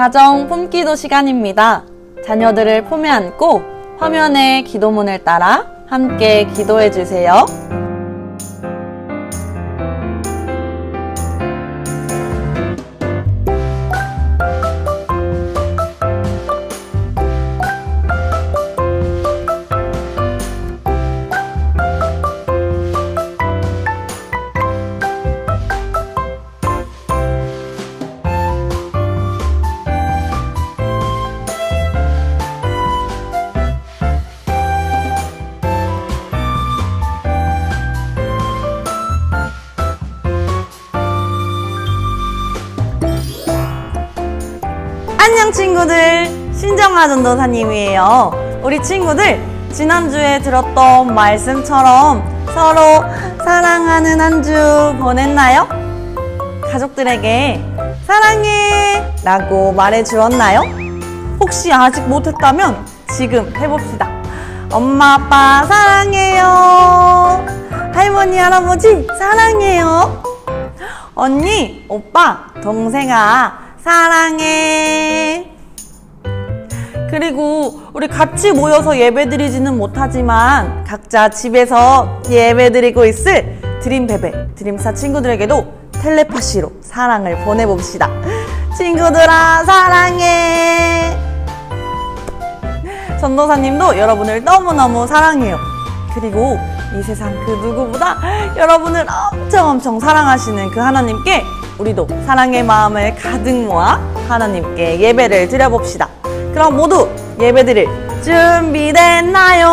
가정 폼기도 시간입니다. 자녀들을 품에 안고 화면에 기도문을 따라 함께 기도해 주세요. 안녕 친구들 신정아 전도사님이에요. 우리 친구들 지난주에 들었던 말씀처럼 서로 사랑하는 한 주 보냈나요? 가족들에게 사랑해! 라고 말해 주었나요? 혹시 아직 못했다면 지금 해봅시다. 엄마 아빠 사랑해요! 할머니 할아버지 사랑해요! 언니, 오빠, 동생아, 사랑해. 그리고 우리 같이 모여서 예배드리지는 못하지만 각자 집에서 예배드리고 있을 드림베베, 드림사 친구들에게도 텔레파시로 사랑을 보내봅시다. 친구들아, 사랑해. 전도사님도 여러분을 너무너무 사랑해요. 그리고 이 세상 그 누구보다 여러분을 엄청 엄청 사랑하시는 그 하나님께 우리도 사랑의 마음을 가득 모아 하나님께 예배를 드려봅시다. 그럼 모두 예배 드릴 준비됐나요?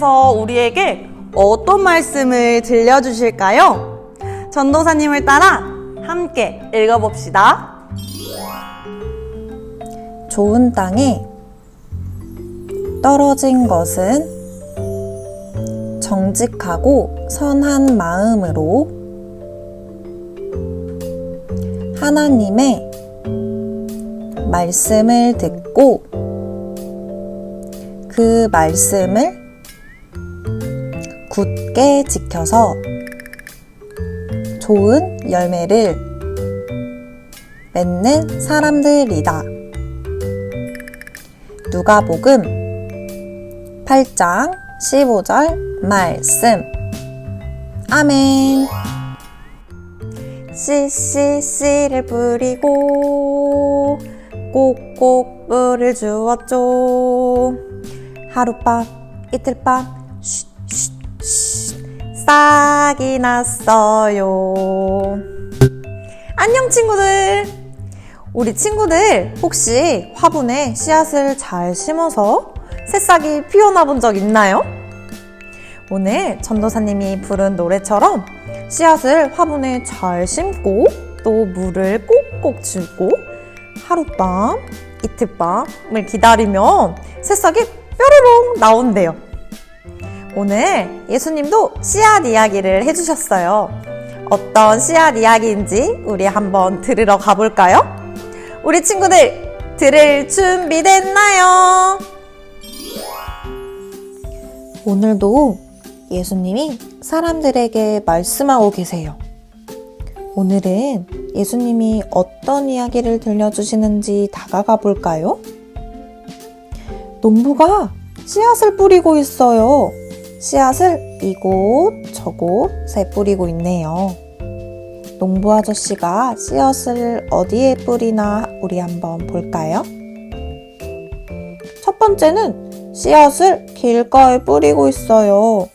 하나님께서 우리에게 어떤 말씀을 들려주실까요? 전도사님을 따라 함께 읽어봅시다. 좋은 땅에 떨어진 것은 정직하고 선한 마음으로 하나님의 말씀을 듣고 그 말씀을 굳게 지켜서 좋은 열매를 맺는 사람들이다. 누가복음 8장 15절 말씀. 아멘. 씨씨 씨를 뿌리고 꼭꼭 물을 주었죠. 하룻밤 이틀밤 싹이 났어요. 안녕 친구들. 우리 친구들 혹시 화분에 씨앗을 잘 심어서 새싹이 피어나 본 적 있나요? 오늘 전도사님이 부른 노래처럼 씨앗을 화분에 잘 심고 또 물을 꼭꼭 주고 하룻밤, 이틀밤을 기다리면 새싹이 뾰로롱 나온대요. 오늘 예수님도 씨앗 이야기를 해주셨어요. 어떤 씨앗 이야기인지 우리 한번 들으러 가볼까요? 우리 친구들 들을 준비됐나요? 오늘도 예수님이 사람들에게 말씀하고 계세요. 오늘은 예수님이 어떤 이야기를 들려주시는지 다가가 볼까요? 농부가 씨앗을 뿌리고 있어요. 씨앗을 이곳 저곳에 뿌리고 있네요. 농부 아저씨가 씨앗을 어디에 뿌리나 우리 한번 볼까요? 첫 번째는 씨앗을 길가에 뿌리고 있어요.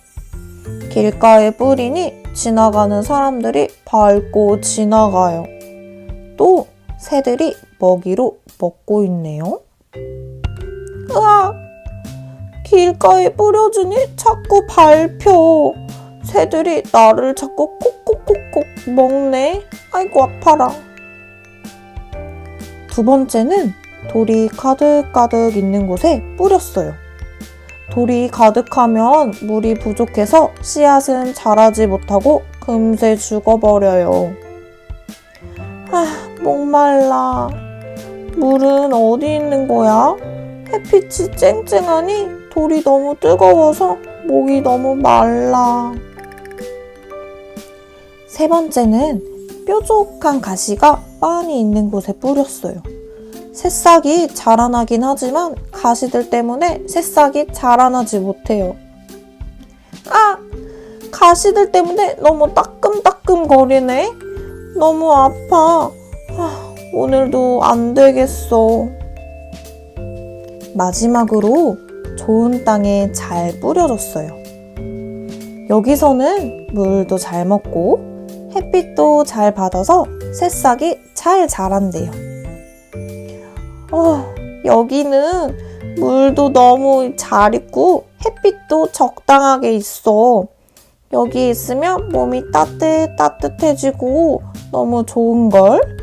길가에 뿌리니 지나가는 사람들이 밟고 지나가요. 또 새들이 먹이로 먹고 있네요. 으악! 길가에 뿌려주니 자꾸 밟혀. 새들이 나를 자꾸 콕콕콕콕 먹네. 아이고 아파라. 두 번째는 돌이 가득가득 있는 곳에 뿌렸어요. 돌이 가득하면 물이 부족해서 씨앗은 자라지 못하고 금세 죽어버려요. 아, 목말라. 물은 어디 있는 거야? 햇빛이 쨍쨍하니 돌이 너무 뜨거워서 목이 너무 말라. 세 번째는 뾰족한 가시가 빤히 있는 곳에 뿌렸어요. 새싹이 자라나긴 하지만 가시들 때문에 새싹이 자라나지 못해요. 아! 가시들 때문에 너무 따끔따끔 거리네. 너무 아파. 아, 오늘도 안 되겠어. 마지막으로 좋은 땅에 잘 뿌려졌어요. 여기서는 물도 잘 먹고 햇빛도 잘 받아서 새싹이 잘 자란대요. 어, 여기는 물도 너무 잘 있고 햇빛도 적당하게 있어. 여기 있으면 몸이 따뜻 따뜻해지고 너무 좋은걸?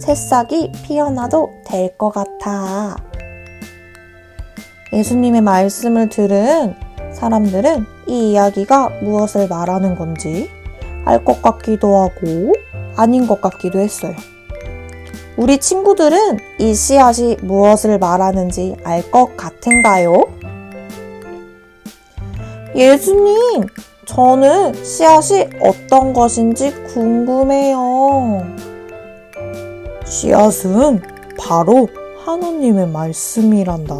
새싹이 피어나도 될 것 같아. 예수님의 말씀을 들은 사람들은 이 이야기가 무엇을 말하는 건지 알 것 같기도 하고 아닌 것 같기도 했어요. 우리 친구들은 이 씨앗이 무엇을 말하는지 알 것 같은가요? 예수님, 저는 씨앗이 어떤 것인지 궁금해요. 씨앗은 바로 하나님의 말씀이란다.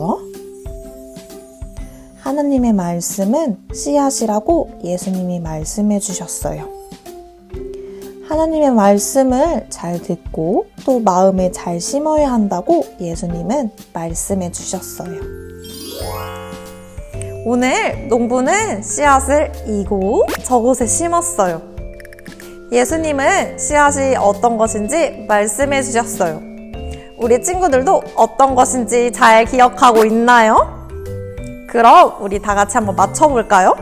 하나님의 말씀은 씨앗이라고 예수님이 말씀해 주셨어요. 하나님의 말씀을 잘 듣고 또 마음에 잘 심어야 한다고 예수님은 말씀해 주셨어요. 오늘 농부는 씨앗을 이곳 저곳에 심었어요. 예수님은 씨앗이 어떤 것인지 말씀해 주셨어요. 우리 친구들도 어떤 것인지 잘 기억하고 있나요? 그럼 우리 다 같이 한번 맞춰볼까요?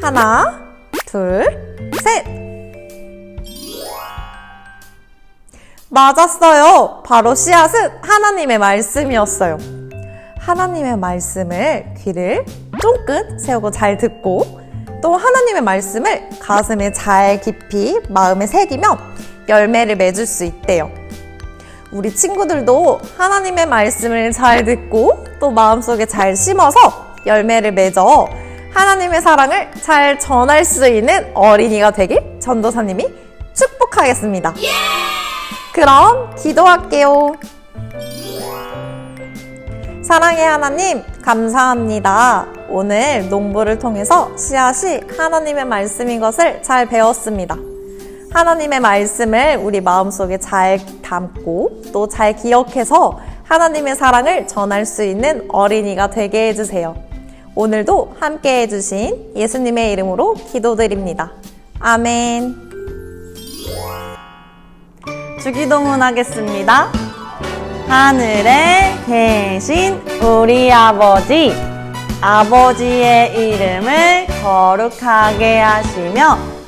하나, 둘, 셋! 맞았어요. 바로 씨앗은 하나님의 말씀이었어요. 하나님의 말씀을 귀를 쫑긋 세우고 잘 듣고 또 하나님의 말씀을 가슴에 잘 깊이 마음에 새기면 열매를 맺을 수 있대요. 우리 친구들도 하나님의 말씀을 잘 듣고 또 마음속에 잘 심어서 열매를 맺어 하나님의 사랑을 잘 전할 수 있는 어린이가 되길 전도사님이 축복하겠습니다. 그럼 기도할게요. 사랑의 하나님, 감사합니다. 오늘 농부를 통해서 씨앗이 하나님의 말씀인 것을 잘 배웠습니다. 하나님의 말씀을 우리 마음속에 잘 담고 또 잘 기억해서 하나님의 사랑을 전할 수 있는 어린이가 되게 해주세요. 오늘도 함께 해주신 예수님의 이름으로 기도드립니다. 아멘. 주기도문 하겠습니다. 하늘에 계신 우리 아버지, 아버지의 이름을 거룩하게 하시며,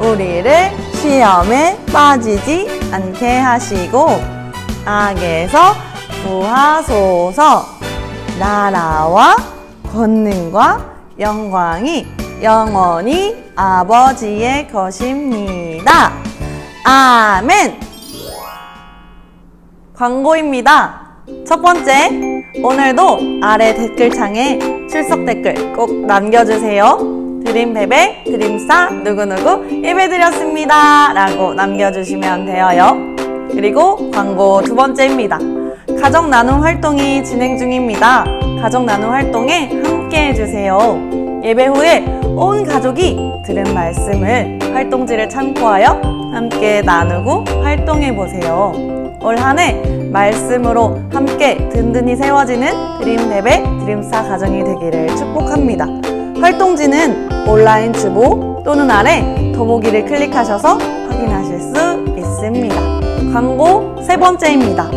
우리를 시험에 빠지지 않게 하시고 악에서 구하소서 나라와 권능과 영광이 영원히 아버지의 것입니다. 아멘. 광고입니다. 첫 번째, 오늘도 아래 댓글창에 출석 댓글 꼭 남겨주세요. 드림베베, 드림사, 누구누구 예배드렸습니다. 라고 남겨주시면 되어요. 그리고 광고 두 번째입니다. 가정 나눔 활동이 진행 중입니다. 가정 나눔 활동에 함께 해주세요. 예배 후에 온 가족이 들은 말씀을 활동지를 참고하여 함께 나누고 활동해 보세요. 올 한 해 말씀으로 함께 든든히 세워지는 드림 예배 드림사 가정이 되기를 축복합니다. 활동지는 온라인 주보 또는 아래 더보기를 클릭하셔서 확인하실 수 있습니다. 광고 세 번째입니다.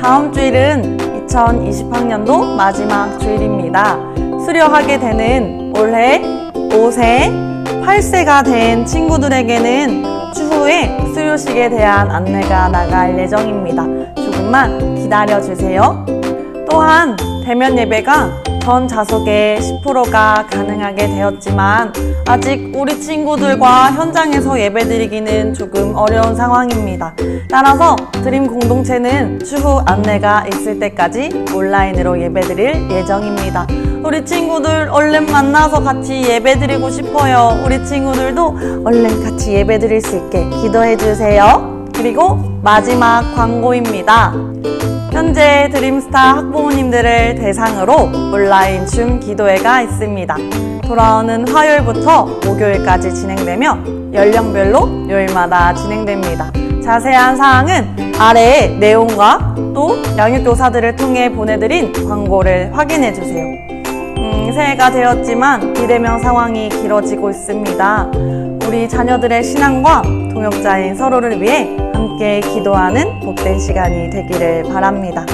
다음 주일은 2020학년도 마지막 주일입니다. 수료하게 되는 올해 5세, 8세가 된 친구들에게는 추후에 수료식에 대한 안내가 나갈 예정입니다. 조금 조금만 기다려주세요. 또한 대면 예배가 전 좌석의 10%가 가능하게 되었지만 아직 우리 친구들과 현장에서 예배드리기는 조금 어려운 상황입니다. 따라서 드림 공동체는 추후 안내가 있을 때까지 온라인으로 예배드릴 예정입니다. 우리 친구들 얼른 만나서 같이 예배드리고 싶어요. 우리 친구들도 얼른 같이 예배드릴 수 있게 기도해 주세요. 그리고 마지막 광고입니다. 현재 드림스타 학부모님들을 대상으로 온라인 줌 기도회가 있습니다. 돌아오는 화요일부터 목요일까지 진행되며 연령별로 요일마다 진행됩니다. 자세한 사항은 아래의 내용과 또 양육교사들을 통해 보내드린 광고를 확인해 주세요. 음, 새해가 되었지만 비대면 상황이 길어지고 있습니다. 우리 자녀들의 신앙과 동역자인 서로를 위해 함께 기도하는 복된 시간이 되기를 바랍니다.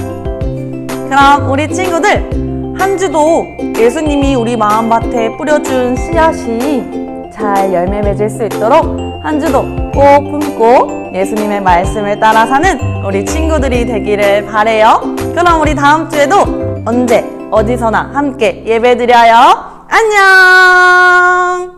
그럼 우리 친구들 한 주도 예수님이 우리 마음밭에 뿌려준 씨앗이 잘 열매 맺을 수 있도록 한 주도 꼭 품고 예수님의 말씀을 따라 사는 우리 친구들이 되기를 바래요. 그럼 우리 다음 주에도 언제 어디서나 함께 예배드려요. 안녕.